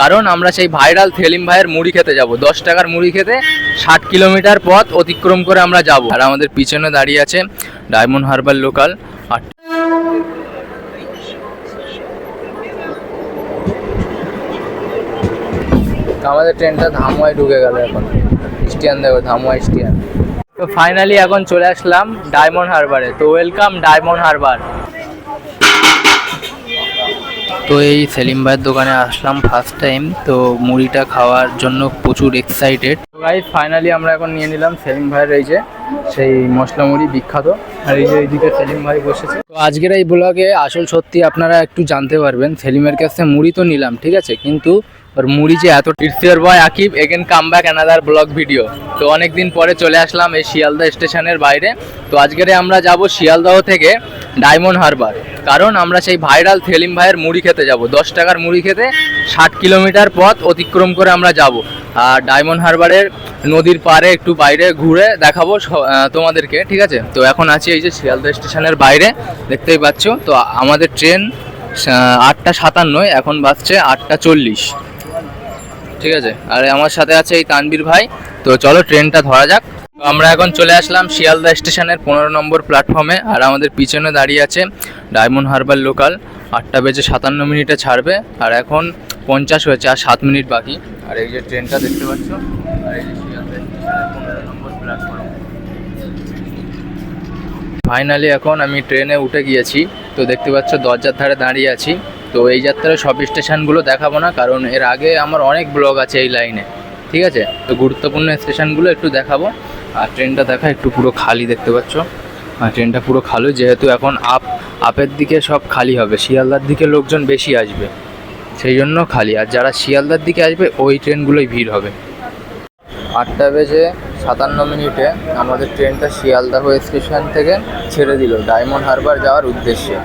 কারণ আমরা সেই ভাইরাল সেলিম ভাইয়ের মুড়ি খেতে যাব। দশ টাকার মুড়ি খেতে ষাট কিলোমিটার পথ অতিক্রম করে আমরা যাব। আর আমাদের পিছনে দাঁড়িয়ে আছে ডায়মন্ড হারবার লোকাল আমাদের ট্রেনটা ধামুয়ায় ঢুকে গেল এখন। স্টিয়ান দেখো ধামুয়া স্টিয়ান। তো ফাইনালি এখন চলে আসলাম ডায়মন্ড হারবারে। তো ওয়েলকাম ডায়মন্ড হারবার। তো এই সেলিম ভাইয়ের দোকানে আসলাম ফার্স্ট টাইম তো মুড়িটা খাওয়ার জন্য প্রচুর এক্সাইটেড গাইজ ফাইনালি আমরা এখন নিয়ে নিলাম সেলিম ভাইয়ের এই যে, সেই মশলা মুড়ি বিখ্যাত। আর এই যে এইদিকে সেলিম ভাই বসেছে। তো আজকের এই ব্লগে আসল সত্যি আপনারা একটু জানতে পারবেন, সেলিমের কাছে মুড়ি তো নিলাম, ঠিক আছে? কিন্তু ওর মুড়ি যে এত টিরসিয়ার boy Akib again come back another blog video তো অনেক দিন পরে চলে আসলাম এই শিয়ালদা স্টেশনের বাইরে। তো আজকেরে আমরা যাব শিয়ালদাহ থেকে ডায়মন্ড হারবার। কারণ আমরা সেই ভাইরাল থেলিম ভাইয়ের মুড়ি খেতে যাব। দশ টাকার মুড়ি খেতে ষাট কিলোমিটার পথ অতিক্রম করে আমরা যাব। আর ডায়মন্ড হারবারের নদীর পাড়ে একটু বাইরে ঘুরে দেখাবো তোমাদেরকে, ঠিক আছে? তো এখন আছি এই যে শিয়ালদা স্টেশনের বাইরে, দেখতেই পাচ্ছ। তো আমাদের ট্রেন আটটা সাতান্নয়, এখন বাজছে আটটা চল্লিশ। ঠিক আছে? আর আমার সাথে আছে এই তানবীর ভাই। তো চলো ট্রেনটা ধরা যাক। আমরা এখন চলে আসলাম শিয়ালদা স্টেশনের পনেরো নম্বর প্ল্যাটফর্মে, আর আমাদের পিছনে দাঁড়িয়ে আছে ডায়মন্ড হারবার লোকাল। আটটা বেজে সাতান্ন মিনিটে ছাড়বে, আর এখন পঞ্চাশ হয়েছে আর সাত মিনিট বাকি। আর এই যে ট্রেনটা দেখতে পাচ্ছ, আর এই যে শিয়ালদা স্টেশনের পনেরো নম্বর প্ল্যাটফর্ম। ফাইনালি এখন আমি ট্রেনে উঠে গিয়েছি, তো দেখতে পাচ্ছ দরজার ধারে দাঁড়িয়ে আছি। তো এই যাত্রার সব স্টেশনগুলো দেখাবো না, কারণ এর আগে আমার অনেক ব্লগ আছে এই লাইনে, ঠিক আছে? তো গুরুত্বপূর্ণ স্টেশনগুলো একটু দেখাবো। আর ট্রেনটা দেখা, একটু পুরো খালি দেখতে পাচ্ছ। আর ট্রেনটা পুরো খালি, যেহেতু এখন আপ আপের দিকে সব খালি হবে, শিয়ালদার দিকে লোকজন বেশি আসবে, সেই জন্য খালি। আর যারা শিয়ালদার দিকে আসবে, ওই ট্রেনগুলোই ভিড় হবে। আটটা বেজে সাতান্ন মিনিটে আমাদের ট্রেনটা শিয়ালদা হয়ে স্টেশন থেকে ছেড়ে দিল ডায়মন্ড হারবার যাওয়ার উদ্দেশ্যে।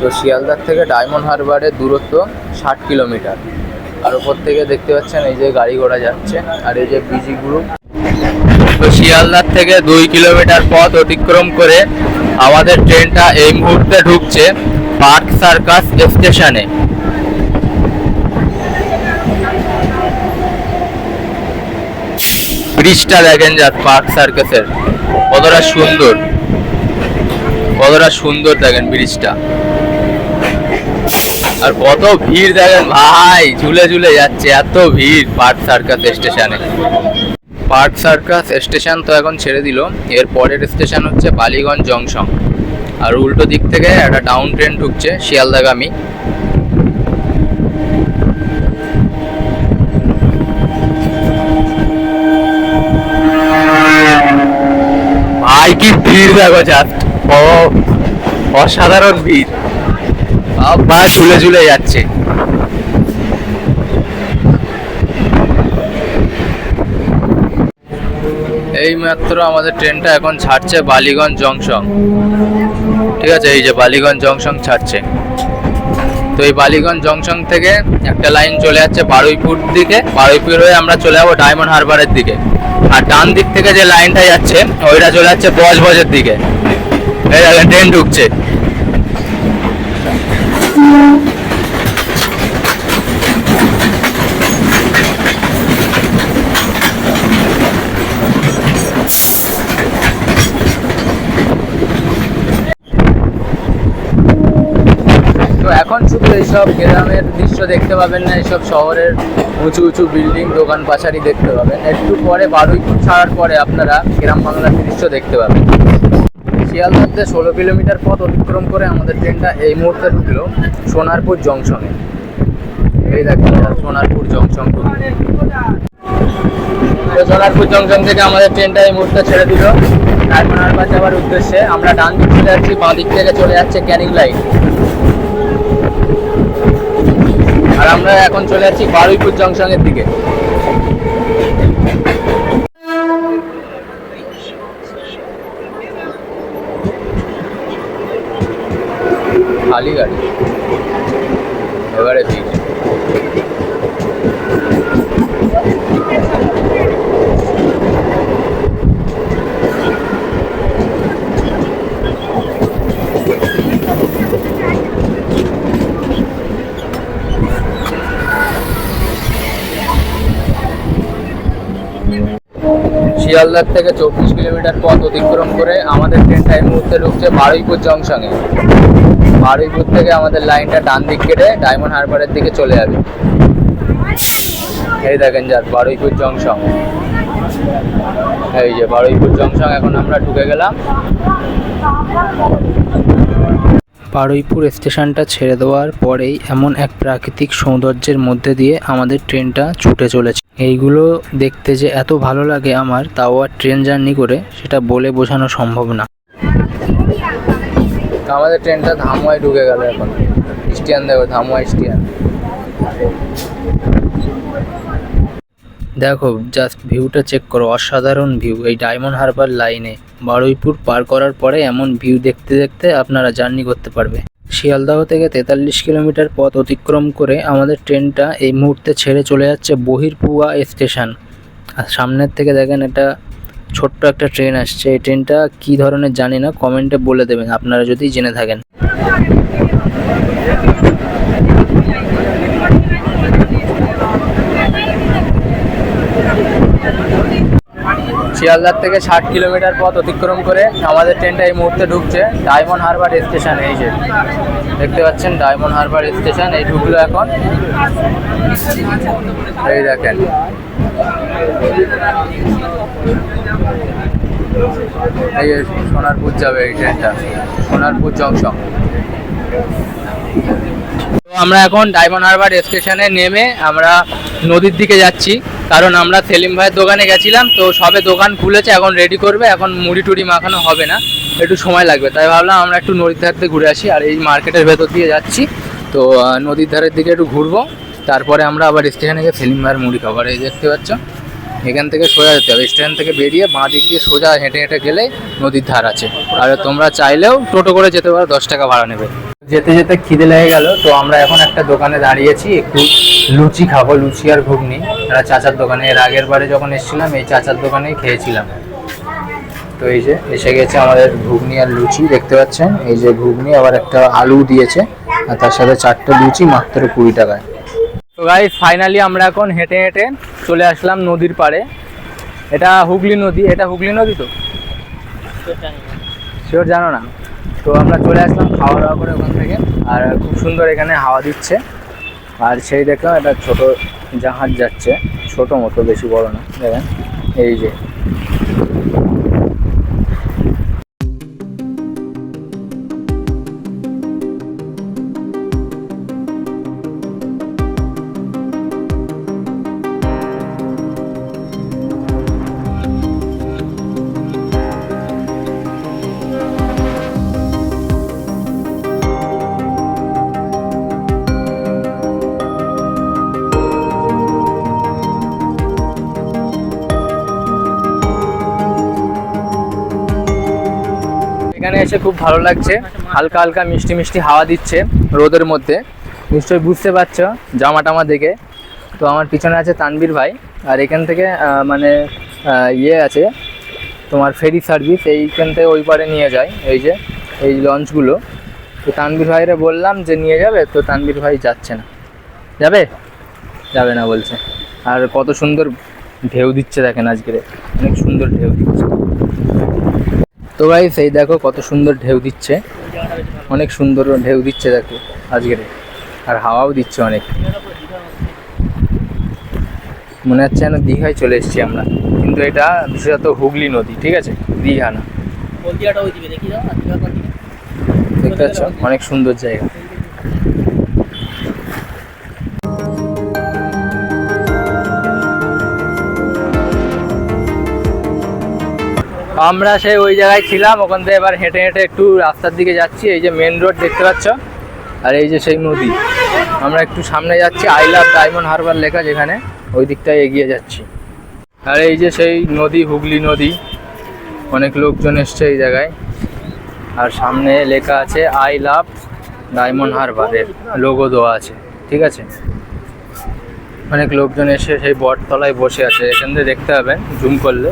তো শিয়ালদার থেকে ডায়মন্ড হারবারের দূরত্ব ষাট কিলোমিটার। আর ওপর থেকে দেখতে পাচ্ছেন, এই যে গাড়ি ঘোড়া যাচ্ছে, আর এই যে বিজি গ্রুপ তো শিয়ালদার থেকে দুই কিলোমিটার পথ অতিক্রম করে আমাদের ট্রেনটা এই মুহূর্তে ঢুকছে পার্ক সার্কাস স্টেশনে। ব্রিজটা দেখেন যা পার্ক সার্কাসের। কতটা সুন্দর। কতটা সুন্দর দেখেন ব্রিজটা। আর কত ভিড় দেখেন ভাই, ঝুলে ঝুলে যাচ্ছে, এত ভিড় পার্ক সার্কাস স্টেশনে। পার্ক সার্কাস স্টেশন তো এখন ছেড়ে দিল। এর পরের স্টেশন হচ্ছে বালিগঞ্জ জংশন। আর উল্টো দিক থেকে একটা ডাউন ট্রেন ঢুকছে শিয়ালদাগামী। ভাই, কি ভিড় দেখো জাস্ট অসাধারণ ভিড়। বা ঝুলে ঝুলে যাচ্ছে। এই মাত্র আমাদের ট্রেনটা এখন ছাড়ছে বালিগঞ্জ জংশন। ঠিক আছে, এই যে বালিগঞ্জ জংশন ছাড়ছে। তো এই বালিগঞ্জ জংশন থেকে একটা লাইন চলে যাচ্ছে বারুইপুর দিকে। বারুইপুর হয়ে আমরা চলে যাব ডায়মন্ড হারবারের দিকে। আর ডান দিক থেকে যে লাইনটা যাচ্ছে, ওইটা চলে যাচ্ছে বজবজের দিকে। ট্রেন ঢুকছে তো এখন শুধু এইসব গ্রামের দৃশ্য দেখতে পাবেন না, এইসব শহরের উঁচু উঁচু বিল্ডিং দোকান পাশারি দেখতে পাবেন। একটু পরে বারুইপুর ছাড়ার পরে আপনারা গ্রাম বাংলার দৃশ্য দেখতে পাবেন। শিয়ালদাতে ষোলো কিলোমিটার পথ অতিক্রম করে আমাদের ট্রেনটা এই মুহূর্তে ঢুকলো সোনারপুর জংশনে। এই দেখেন সোনারপুর জংশন সোনারপুর জংশন থেকে আমাদের ট্রেনটা এই মুহূর্তে ছেড়ে দিল। হারবার যাওয়ার উদ্দেশ্যে আমরা ডান দিক চলে যাচ্ছি, বাঁ দিক থেকে চলে যাচ্ছে ক্যানিং লাইন। আর আমরা এখন চলে যাচ্ছি বারুইপুর জংশনের দিকে। শিয়ালদার থেকে চব্বিশ কিলোমিটার পথ অতিক্রম করে আমাদের ট্রেনটা এই মুহূর্তে ঢুকছে বারুইপুর জংশনে। বারুইপুর থেকে আমাদের লাইনটা ডান দিক কেটে ডায়মন্ড হারবারের দিকে চলে যাবে। এই দেখেন যার বারুইপুর জংশন। এই যে বারুইপুর জংশন, এখন আমরা ঢুকে গেলাম। বারুইপুর স্টেশনটা ছেড়ে দেওয়ার পরেই এমন এক প্রাকৃতিক সৌন্দর্যের মধ্যে দিয়ে আমাদের ট্রেনটা ছুটে চলেছে। এইগুলো দেখতে যে এত ভালো লাগে আমার, তাও আর ট্রেন জার্নি করে সেটা বলে বোঝানো সম্ভব না। আমাদের ট্রেনটা ধামুয়ায় ঢুকে গেল এখন। স্টিয়ান দেখো ধামুয়া স্টিয়ান দেখো জাস্ট ভিউটা চেক করো, অসাধারণ ভিউ এই ডায়মন্ড হারবার লাইনে বারুইপুর পার করার পরে এমন ভিউ দেখতে দেখতে আপনারা জার্নি করতে পারবে। শিয়ালদাহ থেকে তেতাল্লিশ কিলোমিটার পথ অতিক্রম করে আমাদের ট্রেনটা এই মুহূর্তে ছেড়ে চলে যাচ্ছে বহিরপুয়া স্টেশন। আর সামনের থেকে দেখেন এটা ছোট্ট একটা ট্রেন আসছে। এই ট্রেনটা কী ধরনের জানি না কমেন্টে বলে দেবেন। আপনারা যদি জেনে থাকেন। শিয়ালদার থেকে ষাট কিলোমিটার পথ অতিক্রম করে আমাদের ট্রেনটা এই মুহূর্তে ঢুকছে ডায়মন্ড হারবার স্টেশন, এই যে। দেখতে পাচ্ছেন ডায়মন্ড হারবার স্টেশন, এই ঢুকলো এখন। এই দেখেন। এই সোনারপুর যাবে এই ট্রেনটা, সোনারপুর জংশন। আমরা এখন ডায়মন্ড হারবার স্টেশনে নেমে আমরা নদীর দিকে যাচ্ছি। কারণ আমরা সেলিম ভাইয়ের দোকানে গেছিলাম, তো সবে দোকান খুলেছে, এখন রেডি করবে, এখন মুড়ি টুড়ি মাখানো হবে না, একটু সময় লাগবে। তাই ভাবলাম আমরা একটু নদীর ধার থেকে ঘুরে আসি, আর এই মার্কেটের ভেতর দিয়ে যাচ্ছি। তো নদীর ধারের দিকে একটু ঘুরবো, তারপরে আমরা আবার স্টেশনে গিয়ে সেলিম ভাইয়ের মুড়ি খাবার, এই দেখতে পাচ্ছ? এখান থেকে সোজা যেতে হবে স্টেশন থেকে বেরিয়ে বাঁ দিক দিয়ে সোজা হেঁটে হেঁটে গেলে নদীর ধার আছে। আর তোমরা চাইলেও টোটো করে যেতে পারো, দশ টাকা ভাড়া নেবে। যেতে যেতে খিদে লেগে গেল তো আমরা এখন একটা দোকানে দাঁড়িয়েছি একটু লুচি খাব লুচি আর ঘুগনি। একটা চাচার দোকানে এর আগের বারে যখন এসেছিলাম এই চাচার দোকানেই খেয়েছিলাম। তো এই যে এসে গেছে আমাদের ঘুগনি আর লুচি দেখতে পাচ্ছেন? এই যে ঘুগনি আবার একটা আলু দিয়েছে আর তার সাথে চারটে লুচি মাত্র কুড়ি টাকায়। তো গাই ফাইনালি আমরা এখন হেঁটে হেঁটে চলে আসলাম নদীর পাড়ে। এটা হুগলি নদী এটা হুগলি নদী তো? শিওর জানো না? তো আমরা চলে আসলাম খাওয়া দাওয়া করে ওখান থেকে। আর খুব সুন্দর এখানে হাওয়া দিচ্ছে। আর সেই দেখলাম একটা ছোট জাহাজ যাচ্ছে। ছোট মতো, বেশি বড় না, দেখেন। এই যে এসে খুব ভালো লাগছে। হালকা হালকা মিষ্টি মিষ্টি হাওয়া দিচ্ছে রোদের মধ্যে। নিশ্চয়ই বুঝতে পারছ জামা টামা দেখে। তো আমার পিছনে আছে তানবীর ভাই আর এখান থেকে মানে ইয়ে আছে তোমার ফেরি সার্ভিস। এইখান থেকে ওই পারে নিয়ে যায় এই যে, এই লঞ্চগুলো। তো তানবীর ভাইরে বললাম যে নিয়ে যাবে, তো তানবীর ভাই যাচ্ছে না। যাবে? যাবে না বলছে। আর কত সুন্দর ঢেউ দিচ্ছে দেখেন আজকে অনেক সুন্দর ঢেউ দিচ্ছে। তো ভাই সেই দেখো কত সুন্দর ঢেউ দিচ্ছে। অনেক সুন্দর ঢেউ দিচ্ছে দেখো আজকের। আর হাওয়াও দিচ্ছে অনেক। মনে হচ্ছে যেন দীঘায় চলে এসেছি আমরা। কিন্তু এটা বিশেষত হুগলি নদী ঠিক আছে? দীঘা না? দেখতে পাচ্ছ? অনেক সুন্দর জায়গা। আমরা সেই ওই জায়গায় ছিলাম, ওখান থেকে এবার হেঁটে হেঁটে একটু রাস্তার দিকে যাচ্ছি, এই যে মেন রোড দেখতে পাচ্ছ? আর এই যে সেই নদী। আমরা একটু সামনে যাচ্ছি আই লাভ ডায়মন্ড হারবার লেখা যেখানে, ওই দিকটায় এগিয়ে যাচ্ছি। আর এই যে সেই নদী, হুগলি নদী, অনেক লোকজন এসছে এই জায়গায়। আর সামনে লেখা আছে আই লাভ ডায়মন্ড হারবারের লোগো দেওয়া আছে, ঠিক আছে? অনেক লোকজন এসে সেই বটতলায় বসে আছে, এখান থেকে দেখতে পাবেন জুম করলে।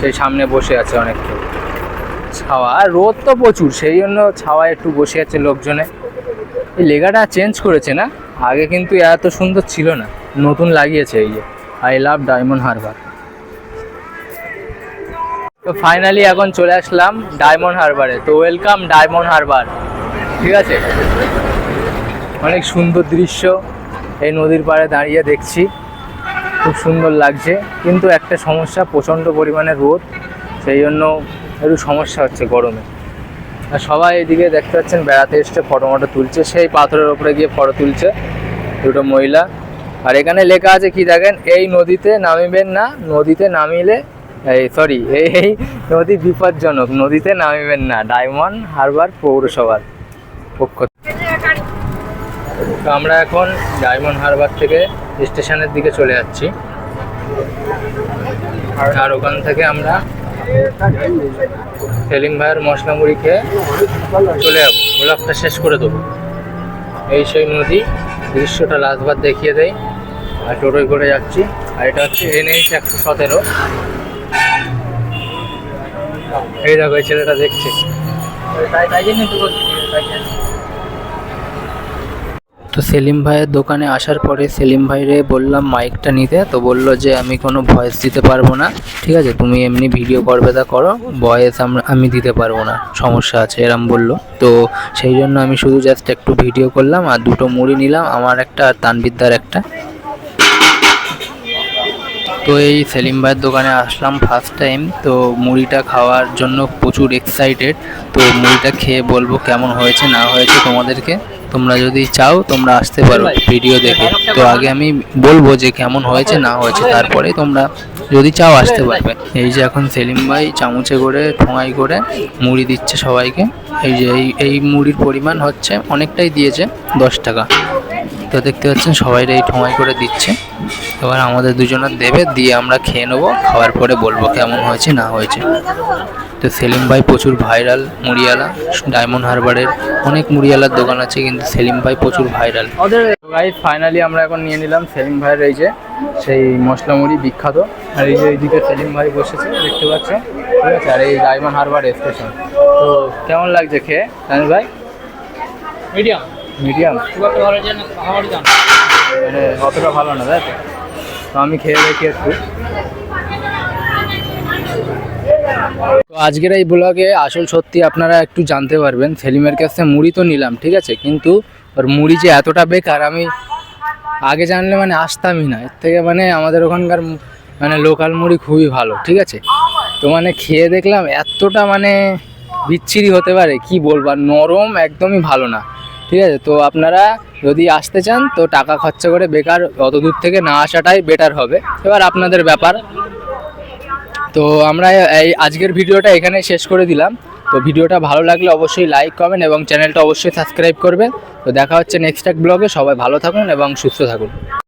সেই সামনে বসে আছে অনেক লোক ছাওয়া রোদ তো প্রচুর, সেই জন্য ছাওয়ায় একটু বসে আছে লোকজনে। এই লেখাটা চেঞ্জ করেছে না? আগে কিন্তু এত সুন্দর ছিল না। নতুন লাগিয়েছে এই যে। আই লাভ ডায়মন্ড হারবার তো ফাইনালি এখন চলে আসলাম ডায়মন্ড হারবারে তো ওয়েলকাম ডায়মন্ড হারবার ঠিক আছে? অনেক সুন্দর দৃশ্য। এই নদীর পাড়ে দাঁড়িয়ে দেখছি। খুব সুন্দর লাগছে। কিন্তু একটা সমস্যা, প্রচণ্ড পরিমাণে রোদ, সেই জন্য একটু সমস্যা হচ্ছে গরমে। আর সবাই এদিকে দেখতে পাচ্ছেন, বেড়াতে এসছে ফটো মটো তুলছে, সেই পাথরের ওপরে গিয়ে ফটো তুলছে দুটো মহিলা। আর এখানে লেখা আছে কি দেখেন, এই নদীতে নামিবেন না, নদীতে নামিলে, এই সরি এই নদী বিপজ্জনক, নদীতে নামিবেন না, ডায়মন্ড হারবার পৌরসভার পক্ষ। আমরা এখন ডায়মন্ড হারবার থেকে স্টেশনের দিকে চলে যাচ্ছি। আর ওখান থেকে আমরা সেলিম ভাইয়ের মশলা মুড়ি খেয়ে চলে যাব। ব্লগটা শেষ করে দেবো। এই সেই নদী, দৃশ্যটা লাস্টবার দেখিয়ে দেয় আর টোটোয় করে যাচ্ছি। আর এটা হচ্ছে এনএইচ একশো সতেরো। এই দেখো, এই ছেলেটা দেখছে। তাই তাই জন্য তো সেলিম ভাইয়ের দোকানে আসার পরে সেলিম ভাইরে বললাম মাইকটা নিতে। তো বলল যে, আমি কোনো ভয়েস দিতে পারব না। ঠিক আছে, তুমি এমনি ভিডিও করবে তা করো। ভয়েস আমি দিতে পারব না। সমস্যা আছে, এরম বলল। তো সেই জন্য আমি শুধু জাস্ট একটু ভিডিও করলাম আর দুটো মুড়ি নিলাম। আমার একটা আর তানবিদ্যার একটা। তো এই সেলিম ভাইয়ের দোকানে আসলাম ফার্স্ট টাইম তো মুড়িটা খাওয়ার জন্য প্রচুর এক্সাইটেড তো মুড়িটা খেয়ে বলব কেমন হয়েছে, না হয়েছে তোমাদেরকে। তোমরা যদি চাও তোমরা আসতে পারো ভিডিও দেখে। তো আগে আমি বলব যে কেমন হয়েছে না হয়েছে তারপরে তোমরা যদি চাও আসতে পারবে। এই যে এখন সেলিম ভাই চামচে করে ঠোঙাই করে মুড়ি দিচ্ছে সবাইকে। এই যে এই এই মুড়ির পরিমাণ হচ্ছে অনেকটাই দিয়েছে দশ টাকা। তো দেখতে পাচ্ছেন সবাই এই ঠোঙাই করে দিচ্ছে। এবার আমাদের দুজনের দেবে দিয়ে আমরা খেয়ে নেব খাওয়ার পরে বলব কেমন হয়েছে না হয়েছে। তো সেলিম ভাই প্রচুর ভাইরাল মুড়িয়ালা ডায়মন্ড হারবারের অনেক মুড়িয়ালার দোকান আছে কিন্তু সেলিম ভাই প্রচুর ভাইরাল ওদের ভাই ফাইনালি আমরা এখন নিয়ে নিলাম সেলিম ভাইয়ের এই যে সেই মশলা মুড়ি বিখ্যাত। আর এই যে এইদিকে সেলিম ভাই বসেছে দেখতে পাচ্ছেন ঠিক আছে আর এই ডায়মন্ড হারবার স্টেশন তো কেমন লাগছে খেয়ে জানিস ভাই? মিডিয়াম মিডিয়াম মানে অতটা ভালো না তাই তো? তো আমি খেয়ে দেখি একটু। তো আজকের এই ব্লগে আসল সত্যি আপনারা একটু জানতে পারবেন, সেলিমের কাছে মুড়ি তো নিলাম, ঠিক আছে? কিন্তু ওর মুড়ি যে এতটা বেকার, আমি আগে জানলে মানে আসতামই না। এর থেকে মানে আমাদের ওখানকার মানে লোকাল মুড়ি খুবই ভালো, ঠিক আছে? তো মানে খেয়ে দেখলাম এতটা মানে বিচ্ছিরি হতে পারে, কি বলব? আর নরম একদমই ভালো না, ঠিক আছে? তো আপনারা যদি আসতে চান, তো টাকা খরচা করে বেকার অত দূর থেকে না আসাটাই বেটার হবে। এবার আপনাদের ব্যাপার তো আমরা এই আজকের ভিডিওটা এখানে শেষ করে দিলাম। তো ভিডিওটা ভালো লাগলে অবশ্যই লাইক কমেন্ট এবং চ্যানেলটা অবশ্যই সাবস্ক্রাইব করবেন তো দেখা হচ্ছে নেক্সট এক ব্লগে সবাই ভালো থাকুন এবং সুস্থ থাকুন।